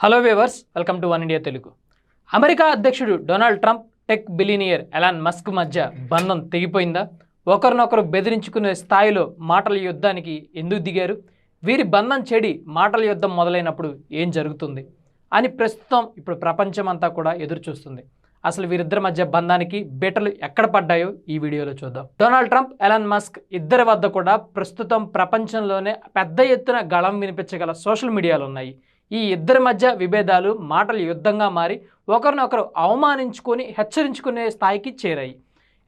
Hello viewers welcome to One India Telugu America అధ్యక్షుడు Donald Trump tech billionaire Elon Musk మధ్య బంధం తెగిపోయిందా? ఒకరినొకరు బెదిరించుకునే స్థాయిలో మాటల యుద్ధానికి ఎందుకు దిగారు? వీరి బంధం చెడి మాటల యుద్ధం మొదలైనప్పుడు ఏం జరుగుతుంది? అని ప్రస్తుతం ఇప్పుడు ప్రపంచమంతా కూడా ఎదురుచూస్తుంది. అసలు వీరిద్దరి మధ్య బంధానికి బీటలు ఎక్కడ పడ్డాయో ఈ వీడియోలో చూద్దాం. డొనాల్డ్ ట్రంప్ ఎలాన్ మస్క్ ఇద్దరి వద్ద కూడా ప్రస్తుతం ప్రపంచంలోనే పెద్ద ఎత్తున గళం వినిపించగల సోషల్ మీడియాలు ఉన్నాయి. ఈ ఇద్దరి మధ్య విభేదాలు మాటలు యుద్ధంగా మారి ఒకరినొకరు అవమానించుకొని హెచ్చరించుకునే స్థాయికి చేరాయి.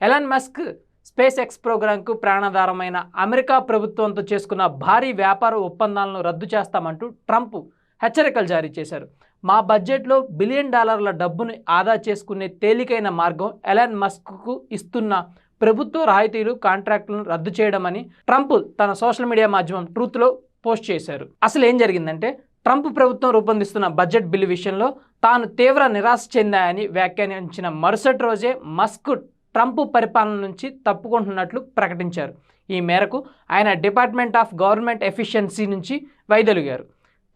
ఎలాన్ మస్క్ స్పేస్ ఎక్స్ ప్రోగ్రాంకు ప్రాణాధారమైన అమెరికా ప్రభుత్వంతో చేసుకున్న భారీ వ్యాపార ఒప్పందాలను రద్దు చేస్తామంటూ ట్రంప్ హెచ్చరికలు జారీ చేశారు. మా బడ్జెట్లో బిలియన్ డాలర్ల డబ్బును ఆదా చేసుకునే తేలికైన మార్గం ఎలాన్ మస్క్కు ఇస్తున్న ప్రభుత్వ రాయితీలు కాంట్రాక్టులను రద్దు చేయడమని ట్రంప్ తన సోషల్ మీడియా మాధ్యమం ట్రూత్లో పోస్ట్ చేశారు. అసలు ఏం జరిగిందంటే ట్రంప్ ప్రభుత్వం రూపొందిస్తున్న బడ్జెట్ బిల్లు విషయంలో తాను తీవ్ర నిరాశ చెందాయని వ్యాఖ్యానించిన మరుసటి రోజే మస్క్ ట్రంప్ పరిపాలన నుంచి తప్పుకుంటున్నట్లు ప్రకటించారు. ఈ మేరకు ఆయన డిపార్ట్మెంట్ ఆఫ్ గవర్నమెంట్ ఎఫిషియన్సీ నుంచి వైదొలిగారు.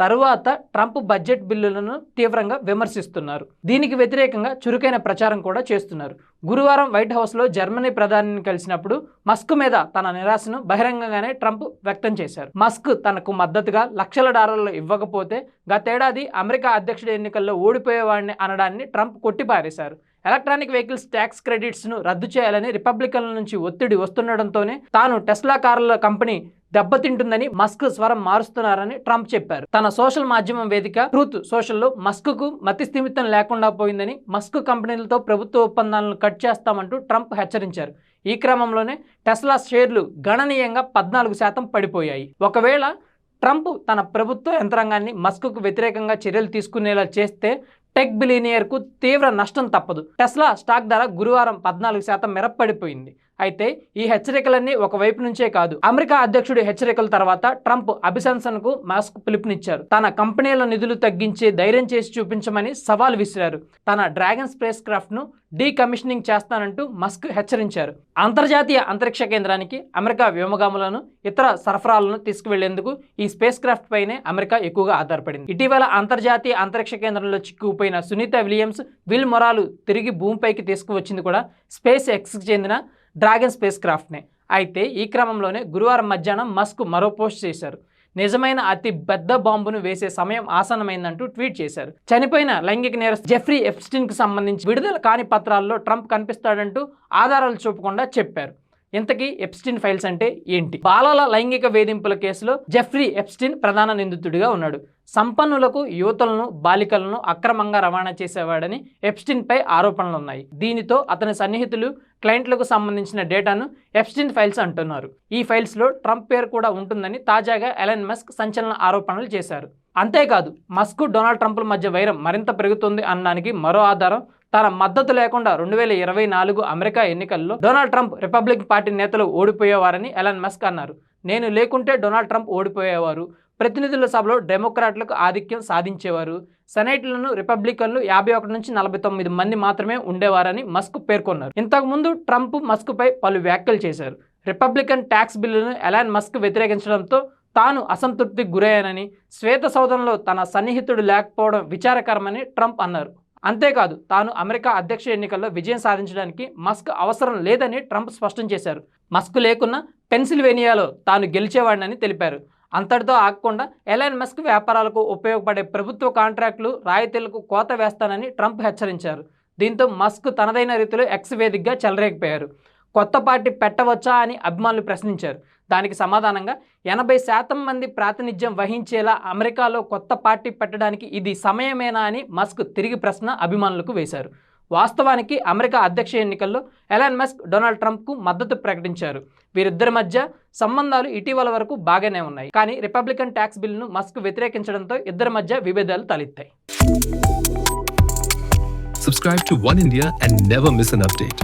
తరువాత ట్రంప్ బడ్జెట్ బిల్లులను తీవ్రంగా విమర్శిస్తున్నారు. దీనికి వ్యతిరేకంగా చురుకైన ప్రచారం కూడా చేస్తున్నారు. గురువారం వైట్ హౌస్లో జర్మనీ ప్రధానిని కలిసినప్పుడు మస్క్ మీద తన నిరాశను బహిరంగంగానే ట్రంప్ వ్యక్తం చేశారు. మస్క్ తనకు మద్దతుగా లక్షల డాలర్లు ఇవ్వకపోతే గతేడాది అమెరికా అధ్యక్షుడి ఎన్నికల్లో ఓడిపోయేవాడిని అనడాన్ని ట్రంప్ కొట్టిపారేశారు. ఎలక్ట్రానిక్ వెహికల్స్ ట్యాక్స్ క్రెడిట్స్ను రద్దు చేయాలని రిపబ్లికన్ల నుంచి ఒత్తిడి వస్తుండటంతోనే తాను టెస్లా కార్ల కంపెనీ దెబ్బతింటుందని మస్క్ స్వరం మారుస్తున్నారని ట్రంప్ చెప్పారు. తన సోషల్ మాధ్యమం వేదిక ట్రూత్ సోషల్లో మస్క్కు మతి స్థిమితం లేకుండా పోయిందని మస్క్ కంపెనీలతో ప్రభుత్వ ఒప్పందాలను కట్ చేస్తామంటూ ట్రంప్ హెచ్చరించారు. ఈ క్రమంలోనే టెస్లా షేర్లు గణనీయంగా పద్నాలుగు శాతం పడిపోయాయి. ఒకవేళ ట్రంప్ తన ప్రభుత్వ యంత్రాంగాన్ని మస్క్కు వ్యతిరేకంగా చర్యలు తీసుకునేలా చేస్తే టెక్ బిలీనియర్కు తీవ్ర నష్టం తప్పదు. టెస్లా స్టాక్ ధర గురువారం పద్నాలుగు శాతం మేర పడిపోయింది. అయితే ఈ హెచ్చరికలన్నీ ఒకవైపు నుంచే కాదు. అమెరికా అధ్యక్షుడి హెచ్చరికల తర్వాత ట్రంప్ అభిశంసనకు మాస్క్ పిలుపునిచ్చారు. తన కంపెనీల నిధులు తగ్గించే ధైర్యం చేసి చూపించమని సవాల్ విసిరారు. తన డ్రాగన్ స్పేస్ క్రాఫ్ట్ను డీకమిషనింగ్ చేస్తానంటూ మస్క్ హెచ్చరించారు. అంతర్జాతీయ అంతరిక్ష కేంద్రానికి అమెరికా వ్యోమగాములను ఇతర సరఫరాలను తీసుకువెళ్ళేందుకు ఈ స్పేస్ క్రాఫ్ట్ పైనే అమెరికా ఎక్కువగా ఆధారపడింది. ఇటీవల అంతర్జాతీయ అంతరిక్ష కేంద్రంలో చిక్కుపోయిన సునీత విలియమ్స్ విల్ మొరాలు తిరిగి భూమిపైకి తీసుకువచ్చింది కూడా స్పేస్ ఎక్స్కి చెందిన డ్రాగన్ స్పేస్ క్రాఫ్ట్నే. అయితే ఈ క్రమంలోనే గురువారం మధ్యాహ్నం మస్క్ మరో పోస్ట్ చేశారు. నిజమైన అతి పెద్ద బాంబును వేసే సమయం ఆసనమైందంటూ ట్వీట్ చేశారు. చనిపోయిన లైంగిక నేరస్ జెఫ్రీ ఎప్స్టిన్కి సంబంధించి విడుదల కాని పత్రాల్లో ట్రంప్ కనిపిస్తాడంటూ ఆధారాలు చూపకుండా చెప్పారు. ఇంతకీ ఎప్స్టిన్ ఫైల్స్ అంటే ఏంటి? బాలల లైంగిక వేధింపుల కేసులో జెఫ్రీ ఎప్స్టిన్ ప్రధాన నిందితుడిగా ఉన్నాడు. సంపన్నులకు యువతలను బాలికలను అక్రమంగా రవాణా చేసేవాడని ఎప్స్టిన్పై ఆరోపణలు ఉన్నాయి. దీనితో అతని సన్నిహితులు క్లయింట్లకు సంబంధించిన డేటాను ఎప్స్టిన్ ఫైల్స్ అంటున్నారు. ఈ ఫైల్స్లో ట్రంప్ పేరు కూడా ఉంటుందని తాజాగా ఎలన్ మస్క్ సంచలన ఆరోపణలు చేశారు. అంతేకాదు మస్క్ డొనాల్డ్ ట్రంప్ల మధ్య వైరం మరింత పెరుగుతుంది అనడానికి మరో ఆధారం తన మద్దతు లేకుండా రెండు వేల ఇరవై నాలుగు అమెరికా ఎన్నికల్లో డొనాల్డ్ ట్రంప్ రిపబ్లిక్ పార్టీ నేతలు ఓడిపోయేవారని ఎలన్ మస్క్ అన్నారు. నేను లేకుంటే డొనాల్డ్ ట్రంప్ ఓడిపోయేవారు. ప్రతినిధుల సభలో డెమోక్రాట్లకు ఆధిక్యం సాధించేవారు. సెనైట్లను రిపబ్లికన్లు యాభై ఒకటి నుంచి నలభై తొమ్మిది మంది మాత్రమే ఉండేవారని మస్క్ పేర్కొన్నారు. ఇంతకుముందు ట్రంప్ మస్క్పై పలు వ్యాఖ్యలు చేశారు. రిపబ్లికన్ ట్యాక్స్ బిల్లును ఎలాన్ మస్క్ వ్యతిరేకించడంతో తాను అసంతృప్తికి గురయ్యానని శ్వేత సౌధంలో తన సన్నిహితుడు లేకపోవడం విచారకరమని ట్రంప్ అన్నారు. అంతేకాదు తాను అమెరికా అధ్యక్ష ఎన్నికల్లో విజయం సాధించడానికి మస్క్ అవసరం లేదని ట్రంప్ స్పష్టం చేశారు. మస్క్ లేకున్నా పెన్సిల్వేనియాలో తాను గెలిచేవాడినని తెలిపారు. అంతటితో ఆగకుండా ఎలైన్ మస్క్ వ్యాపారాలకు ఉపయోగపడే ప్రభుత్వ కాంట్రాక్టులు రాయితీలకు కోత వేస్తానని ట్రంప్ హెచ్చరించారు. దీంతో మస్క్ తనదైన రీతిలో ఎక్స్ వేదికగా చెలరేగిపోయారు. కొత్త పార్టీ పెట్టవచ్చా అని అభిమానులు ప్రశ్నించారు. దానికి సమాధానంగా ఎనభై శాతం మంది ప్రాతినిధ్యం వహించేలా అమెరికాలో కొత్త పార్టీ పెట్టడానికి ఇది సమయమేనా అని మస్క్ తిరిగి ప్రశ్న అభిమానులకు వేశారు. వాస్తవానికి అమెరికా అధ్యక్ష ఎన్నికల్లో ఎలాన్ మస్క్ డొనాల్డ్ ట్రంప్కు మద్దతు ప్రకటించారు. వీరిద్దరి మధ్య సంబంధాలు ఇటీవల వరకు బాగానే ఉన్నాయి. కానీ రిపబ్లికన్ ట్యాక్స్ బిల్లును మస్క్ వ్యతిరేకించడంతో ఇద్దరి మధ్య విభేదాలు తలెత్తాయి. Subscribe to One India and never miss an update.